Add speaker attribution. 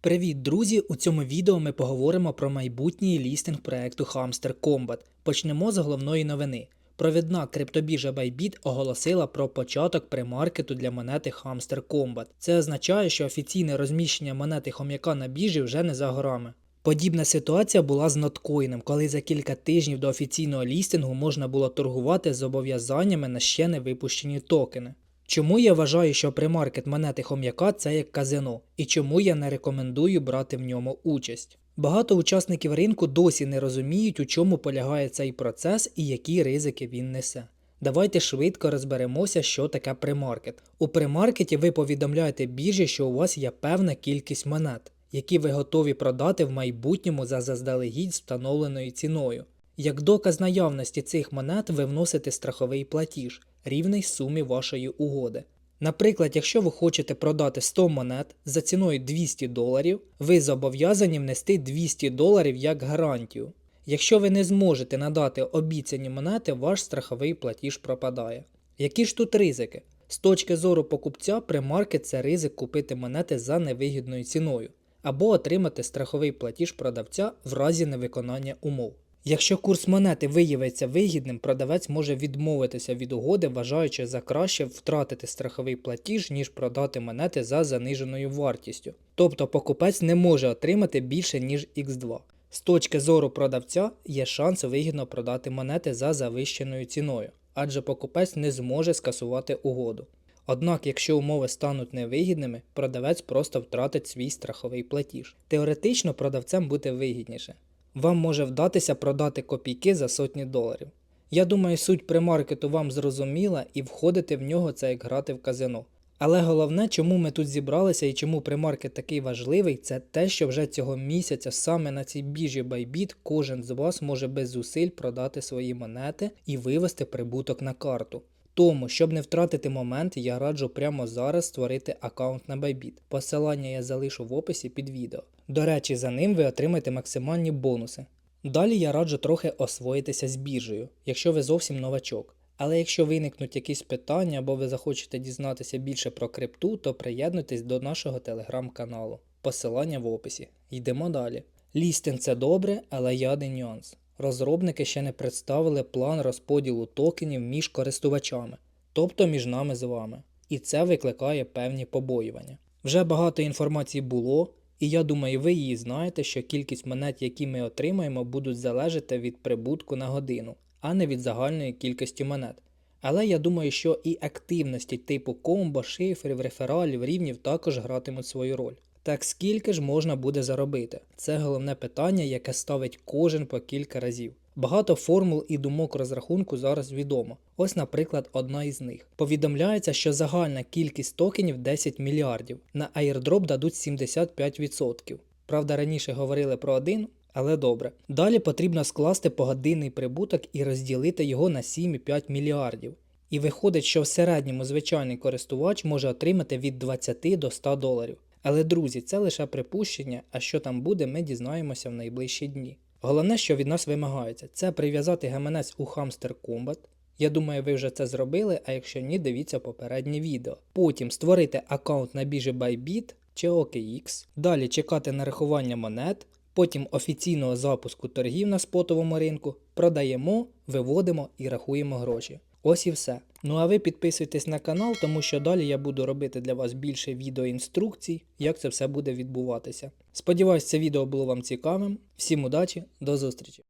Speaker 1: Привіт, друзі! У цьому відео ми поговоримо про майбутній лістинг проекту Hamster Combat. Почнемо з головної новини. Провідна криптобіржа Bybit оголосила про початок премаркету для монети Hamster Combat. Це означає, що офіційне розміщення монети хом'яка на біржі вже не за горами. Подібна ситуація була з ноткоїном, коли за кілька тижнів до офіційного лістингу можна було торгувати з зобов'язаннями на ще не випущені токени. Чому я вважаю, що премаркет монети хом'яка це як казино, і чому я не рекомендую брати в ньому участь? Багато учасників ринку досі не розуміють, у чому полягає цей процес і які ризики він несе. Давайте швидко розберемося, що таке премаркет. У премаркеті ви повідомляєте біржі, що у вас є певна кількість монет, які ви готові продати в майбутньому за заздалегідь встановленою ціною. Як доказ наявності цих монет ви вносите страховий платіж, рівний сумі вашої угоди. Наприклад, якщо ви хочете продати 100 монет за ціною 200 доларів, ви зобов'язані внести 200 доларів як гарантію. Якщо ви не зможете надати обіцяні монети, ваш страховий платіж пропадає. Які ж тут ризики? З точки зору покупця, премаркет це ризик купити монети за невигідною ціною або отримати страховий платіж продавця в разі невиконання умов. Якщо курс монети виявиться вигідним, продавець може відмовитися від угоди, вважаючи за краще втратити страховий платіж, ніж продати монети за заниженою вартістю. Тобто покупець не може отримати більше, ніж X2. З точки зору продавця є шанс вигідно продати монети за завищеною ціною, адже покупець не зможе скасувати угоду. Однак, якщо умови стануть невигідними, продавець просто втратить свій страховий платіж. Теоретично продавцям буде вигідніше. Вам може вдатися продати копійки за сотні доларів. Я думаю, суть премаркету вам зрозуміла і входити в нього це як грати в казино. Але головне, чому ми тут зібралися і чому премаркет такий важливий, це те, що вже цього місяця саме на цій біржі Bybit кожен з вас може без зусиль продати свої монети і вивести прибуток на карту. Тому, щоб не втратити момент, я раджу прямо зараз створити аккаунт на Bybit. Посилання я залишу в описі під відео. До речі, за ним ви отримаєте максимальні бонуси. Далі я раджу трохи освоїтися з біржею, якщо ви зовсім новачок. Але якщо виникнуть якісь питання або ви захочете дізнатися більше про крипту, то приєднуйтесь до нашого телеграм-каналу. Посилання в описі. Йдемо далі. Лістинг це добре, але є один нюанс. Розробники ще не представили план розподілу токенів між користувачами, тобто між нами з вами. І це викликає певні побоювання. Вже багато інформації було, і я думаю, ви її знаєте, що кількість монет, які ми отримаємо, будуть залежати від прибутку на годину, а не від загальної кількості монет. Але я думаю, що і активності типу комбо, шифрів, рефералів, рівнів також гратимуть свою роль. Так скільки ж можна буде заробити? Це головне питання, яке ставить кожен по кілька разів. Багато формул і думок розрахунку зараз відомо. Ось, наприклад, одна із них. Повідомляється, що загальна кількість токенів 10 мільярдів. На airdrop дадуть 75%. Правда, раніше говорили про один, але добре. Далі потрібно скласти погодинний прибуток і розділити його на 7,5 мільярдів. І виходить, що в середньому звичайний користувач може отримати від 20 до 100 доларів. Але, друзі, це лише припущення, а що там буде, ми дізнаємося в найближчі дні. Головне, що від нас вимагається, це прив'язати гаманець у Hamster Combat. Я думаю, ви вже це зробили, а якщо ні, дивіться попереднє відео. Потім створити аккаунт на біржі Bybit чи OKX, далі чекати нарахування монет, потім офіційного запуску торгів на спотовому ринку, продаємо, виводимо і рахуємо гроші. Ось і все. Ну а ви підписуйтесь на канал, тому що далі я буду робити для вас більше відеоінструкцій, як це все буде відбуватися. Сподіваюсь, це відео було вам цікавим. Всім удачі, до зустрічі!